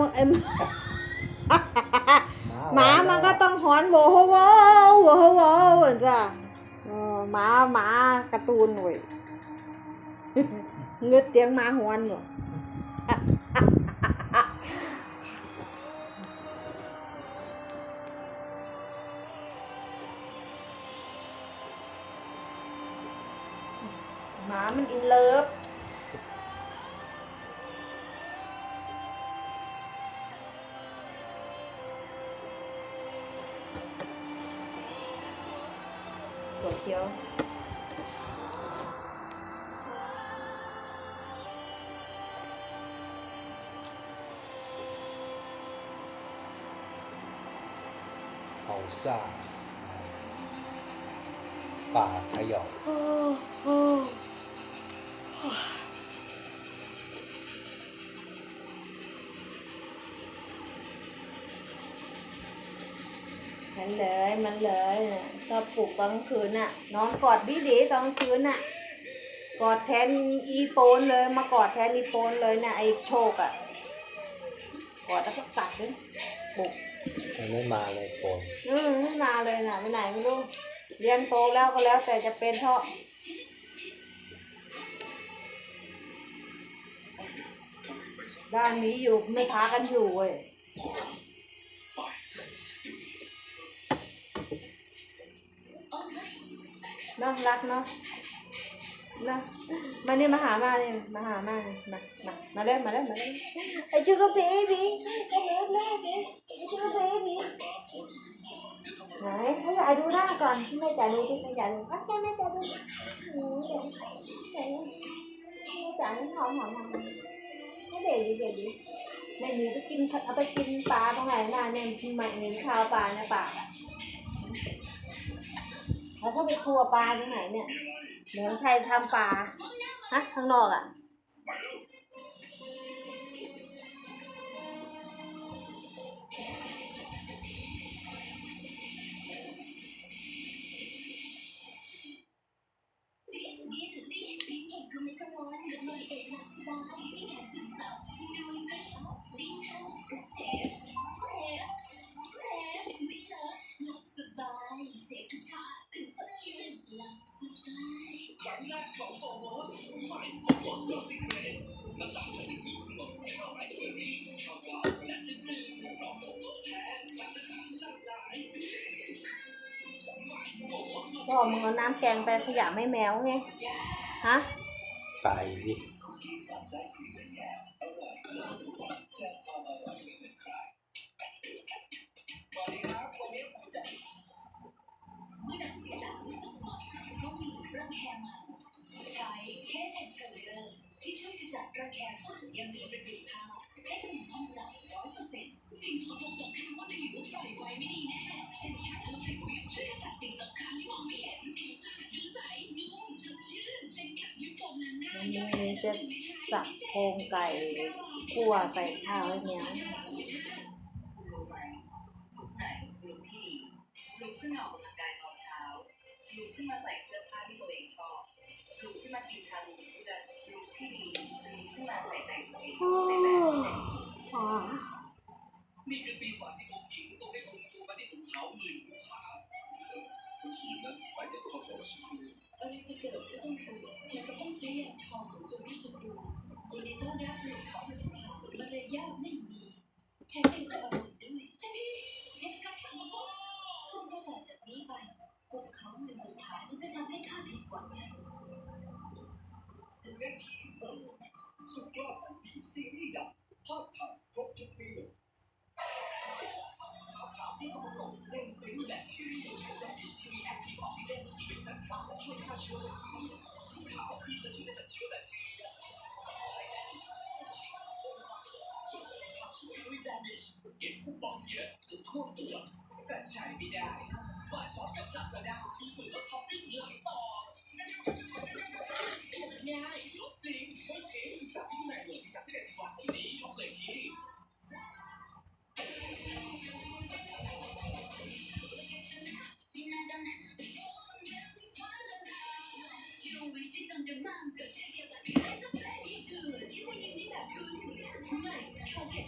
มันเอ็มหมามันก็ต้องหอนโวโฮโวโวโฮโวเหมือนจ้ะเออหมาหมาการ์ตูนเว้ยเงืดเสียงหมาหอนหมดหมามันอินเลิฟ ถั่วเขียวเขาซ่าป่าขย อกโอ้โอ้มันเลยมันเลยน่ะก็ปลุกตอนกลางคืนน่ะ นอนกอดดีดีๆตอนกลางคืนน่ะ กอดแทนอีโปนเลยมากอดแทนอีโปนเลยน่ะไอ้โชคอะกอดแล้วก็กัดเลยปลุกมันไม่มาเลยโกนอืมไม่มาเลยน่ะไปไหนไม่รู้เรียนโตแล้วก็แล้วแต่จะเป็นเถอะบ้านนี้อยู่ไม่พากันอยู่เว้ย เนาะรักเนาะนะมานี่มาหามาเนี่ยมาหามาเนี่ยมามามาเล่นมาเล่นมาเล่นไอ้จูก็เบบี้ไอ้เลิฟเล่นนี่ไอจูก็เบบี้ไหนให้ยายดูหน้าก่อนแม่จ๋าดูที่แม่จ๋าดูอะแม่จ๋าดูโอ้ยไหนแม่จ๋านี่หอมหอมหอมให้เด็กดีเด็กดีไม่มีไปกินเอาไปกินปลาตรงไหนมาเนี่ยมันใหม่เหม็นข้าวปลาในปากอะ แล้วก็ไปครัวปลาที่ไหนเนี่ย เหมือนใครทำปลา ฮะ ข้างนอกอะ พ่อมึงเอาน้ำแกงไปขยะไม่แมวไง ฮะ ตายสิ จะสับโครงไก่คั่วใส่ข้าวให้แมวคุณรู้ไหมลุกไหนลุกที่ดีลุกขึ้นมาออกกำลังกายตอนเช้าลุกขึ้นมาใส่เสื้อผ้าที่ตัวเองชอบลุกขึ้นมากินชาบูกับเพื่อนลุกที่ดีคือลุกขึ้นมาใส่ใจตัวเองโอ้ในแบบที่เป็นอ๋อนี่คือปีศาจที่ผมหญิงส่งให้คุณตัวมาที่ภูเขาหมื่นภูผาคุณขีดนั้นไปยังข้อของสุขุมอะไรจะเกิดก็ต้องเกิดเกี่ยว คุณว่าต่จากนี้ไปพวกเขาเงินบุญฐาจะไม่ทำให้ข้าผิดหวังดูได้ที่โปรโมทสุดยอดอันดีซีรีส์ดังภาพถ่ายครบทุกฟีลภาพถ่ายที่สกปรกเต็มไปด้วยแบคทีเรียใช้แบคทีเรียแอคทีฟออกซิเจนช่วยจัดการและช่วยฆ่าเชื้อแบคทีเรียขาวครีมและช่วยจัดเชื้อแบคทีเรียใช้แอคทีฟออกซิเจนคงความสดใสภาพสวยด้วยแบนเดชเก็บคูปองเยอะจนทั่วตัว ใช้ไม่ได้มาช็อปกับลาซาด้ามีส่วนลดท็อปปิ้งหลายต่อง่ายลดจริงไม่เทสศึกษาพิจารณาเหลยอที่สามสิบเอ็ดวันที่นี้ช็อปเลยที่